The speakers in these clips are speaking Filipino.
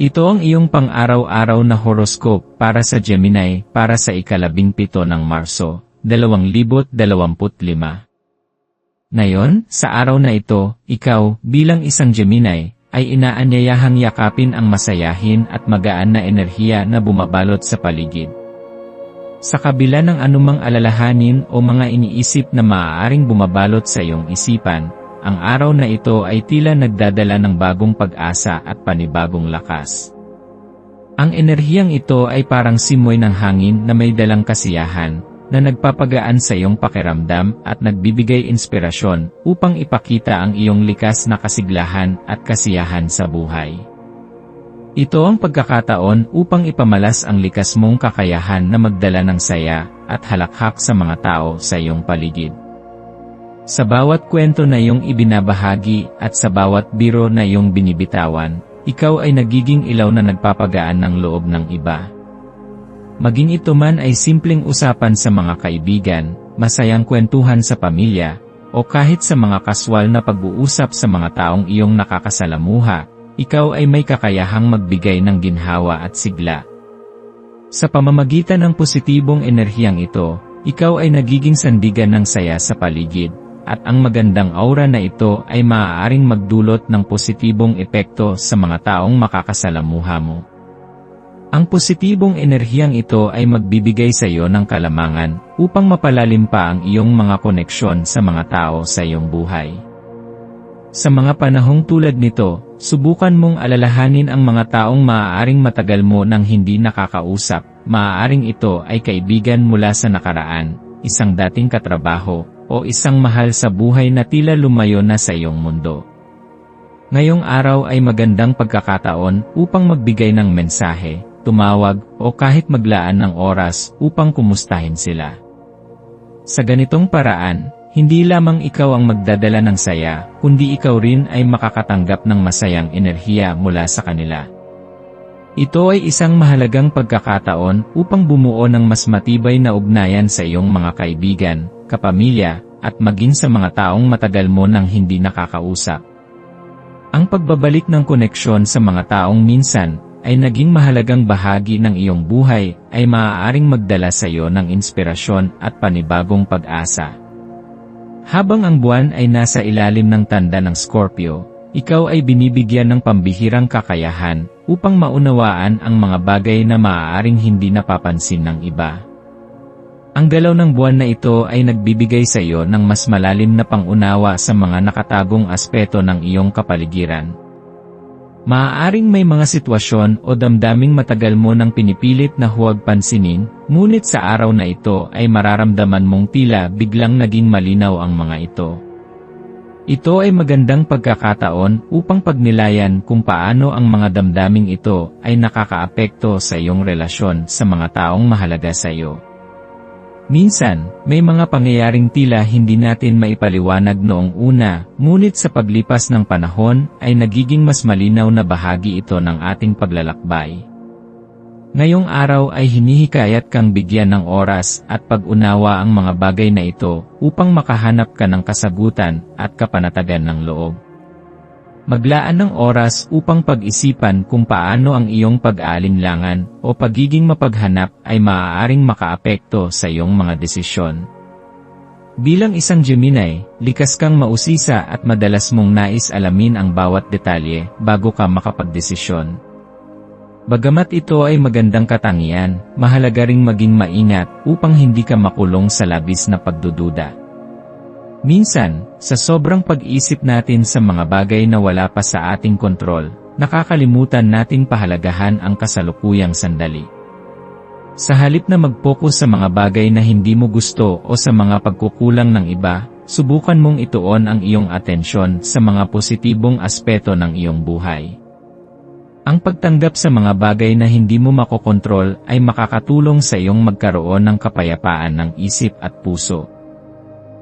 Ito ang iyong pang-araw-araw na horoscope para sa Gemini para sa ikalabing pito ng Marso, 2025. Ngayon, sa araw na ito, ikaw, bilang isang Gemini, ay inaanyayahang yakapin ang masayahin at magaan na enerhiya na bumabalot sa paligid. Sa kabila ng anumang alalahanin o mga iniisip na maaaring bumabalot sa iyong isipan, ang araw na ito ay tila nagdadala ng bagong pag-asa at panibagong lakas. Ang enerhiyang ito ay parang simoy ng hangin na may dalang kasiyahan, na nagpapagaan sa iyong pakiramdam at nagbibigay inspirasyon upang ipakita ang iyong likas na kasiglahan at kasiyahan sa buhay. Ito ang pagkakataon upang ipamalas ang likas mong kakayahan na magdala ng saya at halakhak sa mga tao sa iyong paligid. Sa bawat kwento na iyong ibinabahagi at sa bawat biro na iyong binibitawan, ikaw ay nagiging ilaw na nagpapagaan ng loob ng iba. Maging ito man ay simpleng usapan sa mga kaibigan, masayang kwentuhan sa pamilya, o kahit sa mga kaswal na pag-uusap sa mga taong iyong nakakasalamuha, ikaw ay may kakayahang magbigay ng ginhawa at sigla. Sa pamamagitan ng positibong enerhiyang ito, ikaw ay nagiging sandigan ng saya sa paligid, at ang magandang aura na ito ay maaaring magdulot ng positibong epekto sa mga taong makakasalamuha mo. Ang positibong enerhiyang ito ay magbibigay sa iyo ng kalamangan upang mapalalim pa ang iyong mga koneksyon sa mga tao sa iyong buhay. Sa mga panahong tulad nito, subukan mong alalahanin ang mga taong maaaring matagal mo nang hindi nakakausap, maaaring ito ay kaibigan mula sa nakaraan, isang dating katrabaho, o isang mahal sa buhay na tila lumayo na sa iyong mundo. Ngayong araw ay magandang pagkakataon upang magbigay ng mensahe, tumawag, o kahit maglaan ng oras upang kumustahin sila. Sa ganitong paraan, hindi lamang ikaw ang magdadala ng saya, kundi ikaw rin ay makakatanggap ng masayang enerhiya mula sa kanila. Ito ay isang mahalagang pagkakataon upang bumuo ng mas matibay na ugnayan sa iyong mga kaibigan, kapamilya, at maging sa mga taong matagal mo nang hindi nakakausap. Ang pagbabalik ng koneksyon sa mga taong minsan ay naging mahalagang bahagi ng iyong buhay ay maaaring magdala sa iyo ng inspirasyon at panibagong pag-asa. Habang ang buwan ay nasa ilalim ng tanda ng Scorpio, ikaw ay binibigyan ng pambihirang kakayahan upang maunawaan ang mga bagay na maaaring hindi napapansin ng iba. Ang galaw ng buwan na ito ay nagbibigay sa iyo ng mas malalim na pangunawa sa mga nakatagong aspeto ng iyong kapaligiran. Maaaring may mga sitwasyon o damdaming matagal mo nang pinipilit na huwag pansinin, ngunit sa araw na ito ay mararamdaman mong tila biglang naging malinaw ang mga ito. Ito ay magandang pagkakataon upang pagnilayan kung paano ang mga damdaming ito ay nakakaapekto sa iyong relasyon sa mga taong mahalaga sa iyo. Minsan, may mga pangyayaring tila hindi natin maipaliwanag noong una, ngunit sa paglipas ng panahon ay nagiging mas malinaw na bahagi ito ng ating paglalakbay. Ngayong araw ay hinihikayat kang bigyan ng oras at pag-unawa ang mga bagay na ito upang makahanap ka ng kasagutan at kapanatagan ng loob. Maglaan ng oras upang pag-isipan kung paano ang iyong pag-aalinlangan o pagiging mapaghanap ay maaaring makaapekto sa iyong mga desisyon. Bilang isang Gemini, likas kang mausisa at madalas mong nais alamin ang bawat detalye bago ka makapagdesisyon. Bagamat ito ay magandang katangian, mahalaga ring maging maingat upang hindi ka makulong sa labis na pagdududa. Minsan, sa sobrang pag-isip natin sa mga bagay na wala pa sa ating kontrol, nakakalimutan nating pahalagahan ang kasalukuyang sandali. Sa halip na mag-focus sa mga bagay na hindi mo gusto o sa mga pagkukulang ng iba, subukan mong ituon ang iyong atensyon sa mga positibong aspeto ng iyong buhay. Ang pagtanggap sa mga bagay na hindi mo makokontrol ay makakatulong sa iyong magkaroon ng kapayapaan ng isip at puso.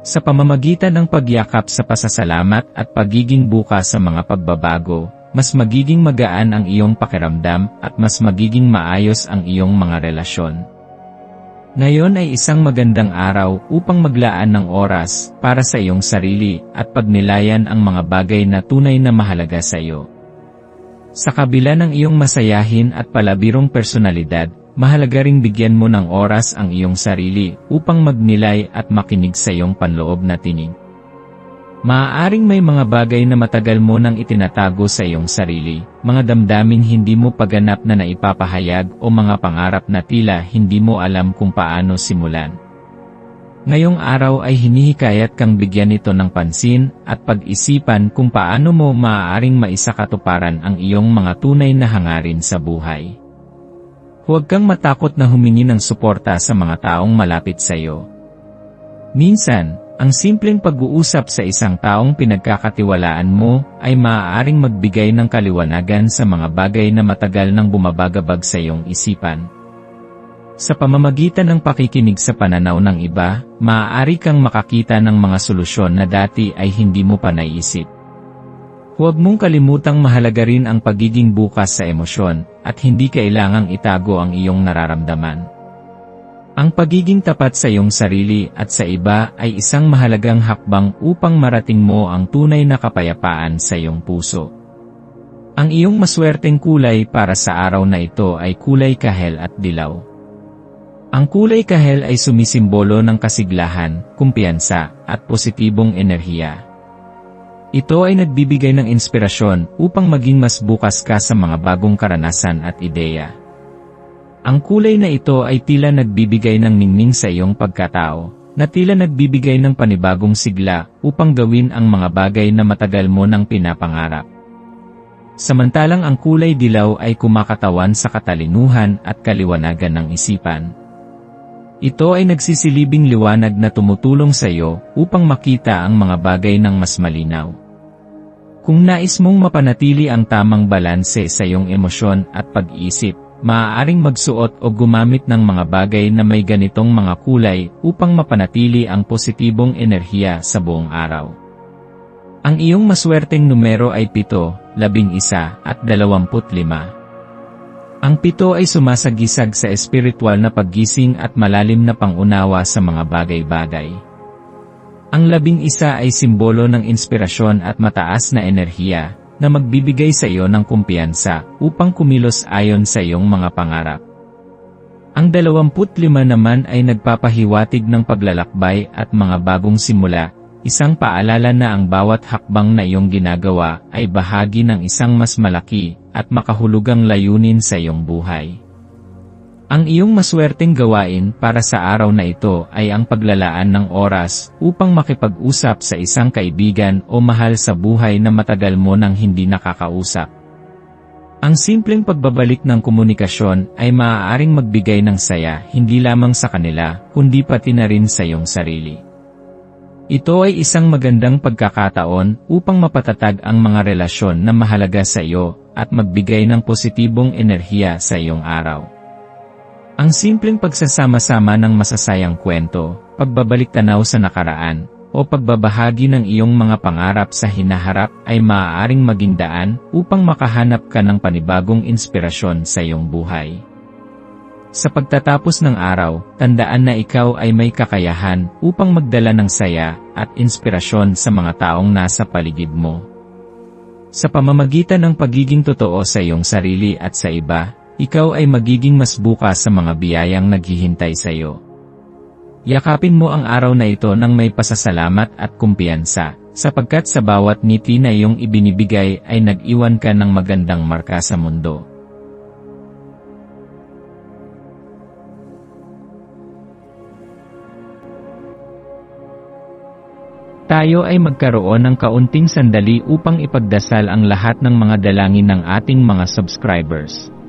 Sa pamamagitan ng pagyakap sa pasasalamat at pagiging bukas sa mga pagbabago, mas magiging magaan ang iyong pakiramdam at mas magiging maayos ang iyong mga relasyon. Ngayon ay isang magandang araw upang maglaan ng oras para sa iyong sarili at pagnilayan ang mga bagay na tunay na mahalaga sa iyo. Sa kabila ng iyong masayahin at palabirong personalidad, mahalaga ring bigyan mo ng oras ang iyong sarili upang magnilay at makinig sa iyong panloob na tinig. Maaaring may mga bagay na matagal mo nang itinatago sa iyong sarili, mga damdaming hindi mo paganap na naipapahayag o mga pangarap na tila hindi mo alam kung paano simulan. Ngayong araw ay hinihikayat kang bigyan ito ng pansin at pag-isipan kung paano mo maaaring maisakatuparan ang iyong mga tunay na hangarin sa buhay. Huwag kang matakot na humingi ng suporta sa mga taong malapit sa iyo. Minsan, ang simpleng pag-uusap sa isang taong pinagkakatiwalaan mo ay maaaring magbigay ng kaliwanagan sa mga bagay na matagal nang bumabagabag sa iyong isipan. Sa pamamagitan ng pakikinig sa pananaw ng iba, maaari kang makakita ng mga solusyon na dati ay hindi mo pa naisip. Huwag mong kalimutang mahalaga rin ang pagiging bukas sa emosyon, at hindi kailangang itago ang iyong nararamdaman. Ang pagiging tapat sa iyong sarili at sa iba ay isang mahalagang hakbang upang marating mo ang tunay na kapayapaan sa iyong puso. Ang iyong maswerteng kulay para sa araw na ito ay kulay kahel at dilaw. Ang kulay kahel ay sumisimbolo ng kasiglahan, kumpiyansa, at positibong enerhiya. Ito ay nagbibigay ng inspirasyon upang maging mas bukas ka sa mga bagong karanasan at ideya. Ang kulay na ito ay tila nagbibigay ng ningning sa iyong pagkatao, na tila nagbibigay ng panibagong sigla upang gawin ang mga bagay na matagal mo nang pinapangarap. Samantalang ang kulay dilaw ay kumakatawan sa katalinuhan at kaliwanagan ng isipan. Ito ay nagsisilibing liwanag na tumutulong sa iyo upang makita ang mga bagay ng mas malinaw. Kung nais mong mapanatili ang tamang balanse sa iyong emosyon at pag-iisip, maaaring magsuot o gumamit ng mga bagay na may ganitong mga kulay upang mapanatili ang positibong enerhiya sa buong araw. Ang iyong maswerteng numero ay 7, 11 at 25. Ang pito ay sumasagisag sa espiritual na paggising at malalim na pangunawa sa mga bagay-bagay. Ang labing isa ay simbolo ng inspirasyon at mataas na enerhiya, na magbibigay sa iyo ng kumpiyansa upang kumilos ayon sa iyong mga pangarap. Ang 25 naman ay nagpapahiwatig ng paglalakbay at mga bagong simula, isang paalala na ang bawat hakbang na iyong ginagawa ay bahagi ng isang mas malaki at makahulugang layunin sa iyong buhay. Ang iyong maswerteng gawain para sa araw na ito ay ang paglalaan ng oras upang makipag-usap sa isang kaibigan o mahal sa buhay na matagal mo nang hindi nakakausap. Ang simpleng pagbabalik ng komunikasyon ay maaaring magbigay ng saya hindi lamang sa kanila, kundi pati na rin sa iyong sarili. Ito ay isang magandang pagkakataon upang mapatatag ang mga relasyon na mahalaga sa iyo at magbigay ng positibong enerhiya sa iyong araw. Ang simpleng pagsasama-sama ng masasayang kwento, pagbabalik tanaw sa nakaraan, o pagbabahagi ng iyong mga pangarap sa hinaharap ay maaaring maging daan upang makahanap ka ng panibagong inspirasyon sa iyong buhay. Sa pagtatapos ng araw, tandaan na ikaw ay may kakayahan upang magdala ng saya at inspirasyon sa mga taong nasa paligid mo. Sa pamamagitan ng pagiging totoo sa iyong sarili at sa iba, ikaw ay magiging mas bukas sa mga biyayang naghihintay sa iyo. Yakapin mo ang araw na ito ng may pasasalamat at kumpiyansa, sapagkat sa bawat ngiti na iyong ibinibigay ay nag-iwan ka ng magandang marka sa mundo. Tayo ay magkaroon ng kaunting sandali upang ipagdasal ang lahat ng mga dalangin ng ating mga subscribers.